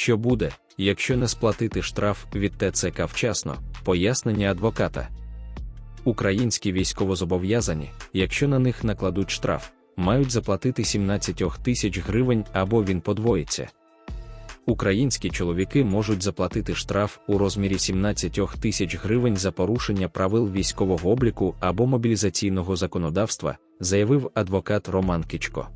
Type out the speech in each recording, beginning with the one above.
Що буде, якщо не сплатити штраф від ТЦК вчасно, пояснення адвоката. Українські військовозобов'язані, якщо на них накладуть штраф, мають заплатити 17 тисяч гривень або він подвоїться. Українські чоловіки можуть заплатити штраф у розмірі 17 тисяч гривень за порушення правил військового обліку або мобілізаційного законодавства, заявив адвокат Роман Кичко.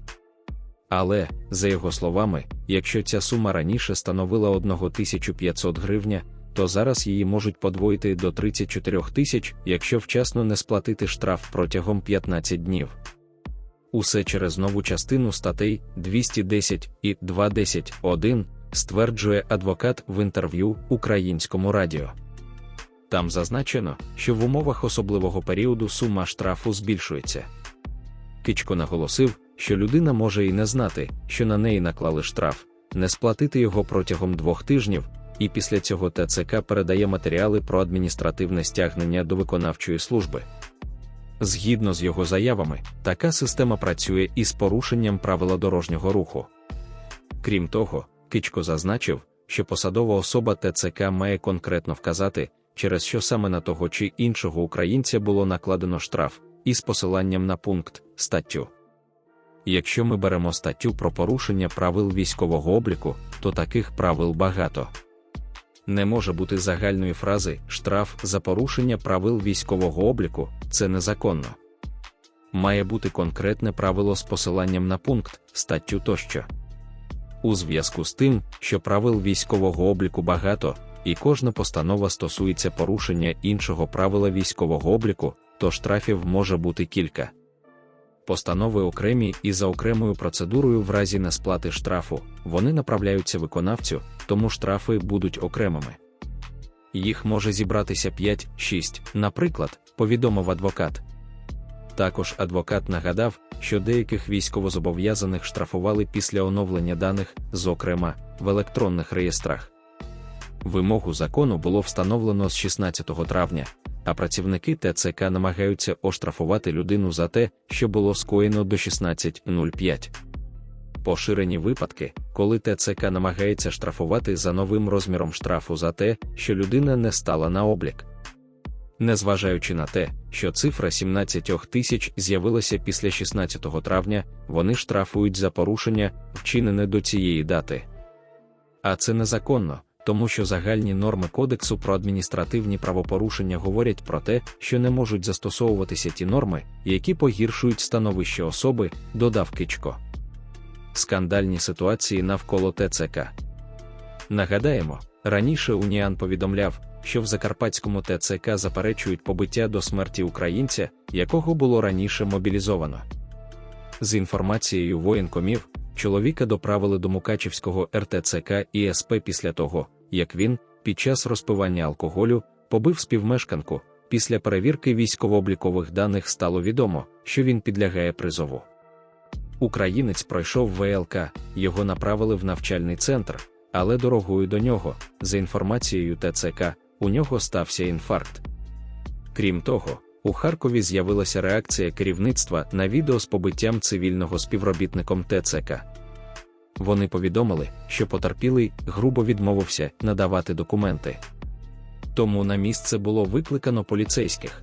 Але, за його словами, якщо ця сума раніше становила 1500 гривня, то зараз її можуть подвоїти до 34 тисяч, якщо вчасно не сплатити штраф протягом 15 днів. Усе через нову частину статей 210 і 210.1, стверджує адвокат в інтерв'ю Українському радіо. Там зазначено, що в умовах особливого періоду сума штрафу збільшується. Кичко наголосив, що людина може і не знати, що на неї наклали штраф, не сплатити його протягом двох тижнів, і після цього ТЦК передає матеріали про адміністративне стягнення до виконавчої служби. Згідно з його заявами, така система працює із порушенням правила дорожнього руху. Крім того, Кичко зазначив, що посадова особа ТЦК має конкретно вказати, через що саме на того чи іншого українця було накладено штраф, із посиланням на пункт статтю. Якщо ми беремо статтю про порушення правил військового обліку, то таких правил багато. Не може бути загальної фрази штраф за порушення правил військового обліку це незаконно. Має бути конкретне правило з посиланням на пункт, статтю тощо. У зв'язку з тим, що правил військового обліку багато, і кожна постанова стосується порушення іншого правила військового обліку, то штрафів може бути кілька. Постанови окремі і за окремою процедурою в разі несплати штрафу, вони направляються виконавцю, тому штрафи будуть окремими. Їх може зібратися 5-6, наприклад, повідомив адвокат. Також адвокат нагадав, що деяких військовозобов'язаних штрафували після оновлення даних, зокрема, в електронних реєстрах. Вимогу закону було встановлено з 16 травня, а працівники ТЦК намагаються оштрафувати людину за те, що було скоєно до 16.05. Поширені випадки, коли ТЦК намагається штрафувати за новим розміром штрафу за те, що людина не стала на облік. Незважаючи на те, що цифра 17 тисяч з'явилася після 16 травня, вони штрафують за порушення, вчинене до цієї дати. А це незаконно, тому що загальні норми Кодексу про адміністративні правопорушення говорять про те, що не можуть застосовуватися ті норми, які погіршують становище особи, додав Кичко. Скандальні ситуації навколо ТЦК. Нагадаємо, раніше Уніан повідомляв, що в Закарпатському ТЦК заперечують побиття до смерті українця, якого було раніше мобілізовано. З інформацією воєнкомів, чоловіка доправили до Мукачівського РТЦК і СП після того, як він, під час розпивання алкоголю, побив співмешканку. Після перевірки військово-облікових даних стало відомо, що він підлягає призову. Українець пройшов ВЛК, його направили в навчальний центр, але дорогою до нього, за інформацією ТЦК, у нього стався інфаркт. Крім того, у Харкові з'явилася реакція керівництва на відео з побиттям цивільного співробітником ТЦК. Вони повідомили, що потерпілий грубо відмовився надавати документи. Тому на місце було викликано поліцейських.